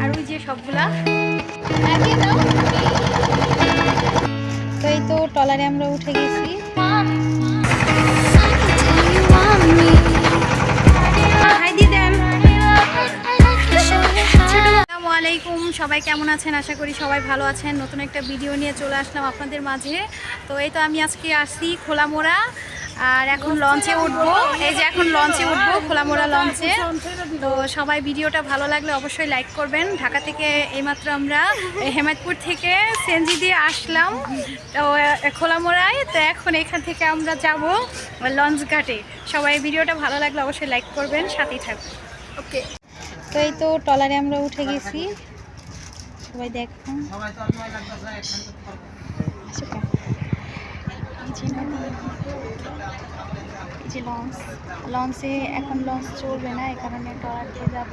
আর ওই যে সবগুলা। তো এই তো টলারে আমরা উঠে গেছি। সবাই কেমন আছেন? আশা করি সবাই ভালো আছেন। নতুন একটা ভিডিও নিয়ে চলে আসলাম আপনাদের মাঝে। তো এই তো আমি আজকে আসছি খোলামোড়া। আর এখন লঞ্চে উঠবো। এই যে এখন লঞ্চে উঠবো খোলামোড়া লঞ্চে তো সবাই ভিডিওটা ভালো লাগলে অবশ্যই লাইক করবেন। ঢাকা থেকে এইমাত্র আমরা হেমায়তপুর থেকে সেনজি দিয়ে আসলাম। তো খোলামোড়ায়। তো এখন এখান থেকে আমরা যাব লঞ্চ ঘাটে। সবাই ভিডিওটা ভালো লাগলে অবশ্যই লাইক করবেন সাথেই থাকবেন। ওকে তো এই তো টলারে আমরা উঠে গেছি। সবাই দেখুন এই যে লঞ্চ। লঞ্চে এখন লঞ্চ চলবে না এই কারণে টলার দিয়ে যাব।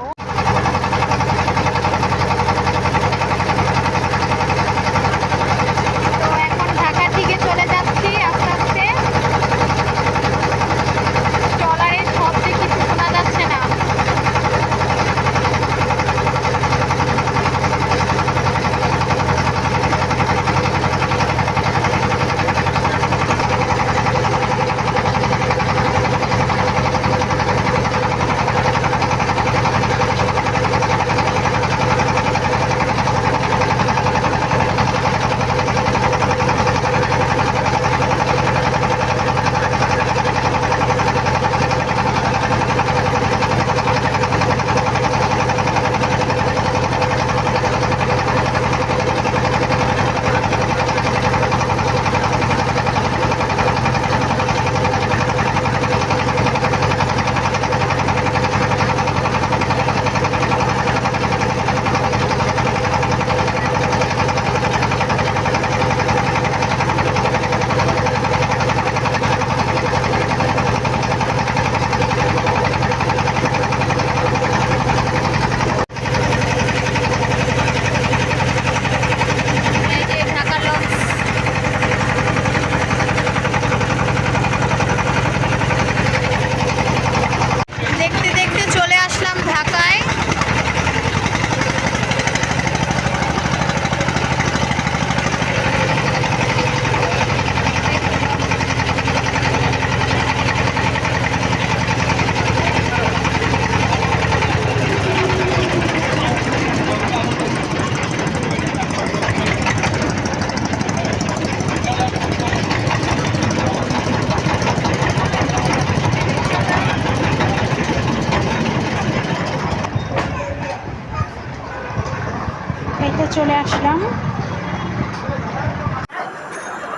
এই তো চলে আসলাম।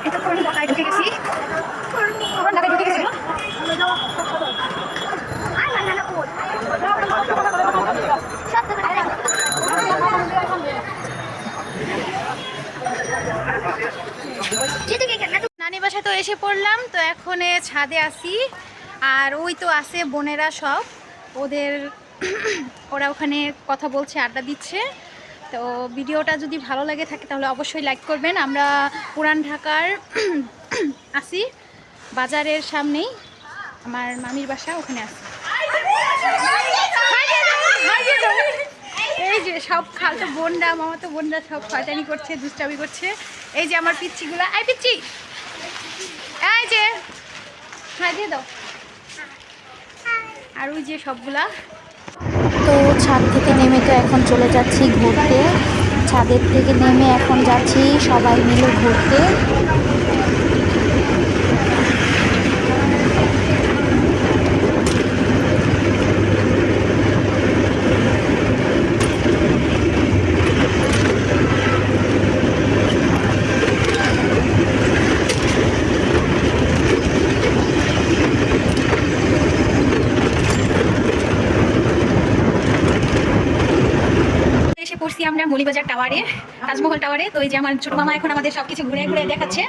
এই ঢাকায় ঢুকে গেছি। ঢাকায় ঢুকে গেছি। নানি বাসায় তো এসে পড়লাম তো এখন ছাদে আসি আর ওই তো আছে বোনেরা সব। ওদের ওরা ওখানে কথা বলছে আড্ডা দিচ্ছে। তো ভিডিওটা যদি ভালো লাগে থাকে তাহলে অবশ্যই লাইক করবেন। আমরা পুরান ঢাকার আসি বাজারের সামনেই। আমার মামির বাসা ওখানে আসি এই যে সব খালতো বোনরা মামা তো বোনরা সব শয়তানি করছে, দুষ্টামি করছে। এই যে আমার পিচ্ছিগুলা। আই পিচ্ছি! এই যে! হ্যাঁ দিয়ে দাও। আর ওই যে সবগুলা। তো ছাদ থেকে নেমে তো এখন চলে যাচ্ছি ঘুরতে। ছাদের থেকে নেমে এখন যাচ্ছি সবাই মিলে ঘুরতে এসে পড়ছি আমরা মলিবাজার টাওয়ারে তাজমহল টাওয়ারে। তো এই যে আমার ছোট মামা এখন আমাদের সবকিছু ঘুরে ঘুরে দেখাচ্ছে।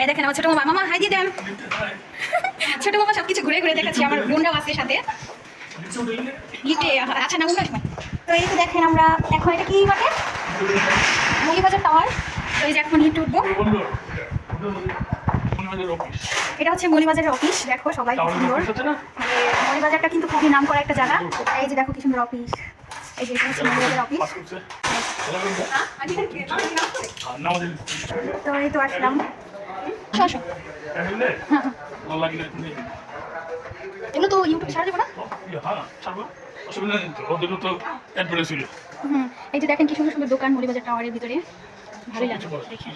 এই দেখেন আমার ছোট মামা। মামা হাই দিয়ে দেন। ছোট মামা সবকিছু ঘুরে ঘুরে দেখাচ্ছে আমার বোনরাও আছে সাথে। আচ্ছা না উনআশি তো এই তো দেখেন আমরা এখন এটা কি বটে? মলিবাজার টাওয়ার। তো এই যে এখন লিফটে উঠবো। এটা হচ্ছে মলিবাজারের অফিস। দেখো সবাই সুন্দর। মানে মলিবাজারটা কিন্তু খুবই নাম করা একটা জায়গা। এই যে দেখো কি সুন্দর অফিস। এই যে এটা হচ্ছে মহিলাদের অফিস। তো এই তো আসলাম আসো, আসো। এগুলো তো এই যে দেখেন কি সুন্দর সুন্দর দোকান মলিবাজার টাওয়ারের ভিতরে ভালোই লাগে দেখে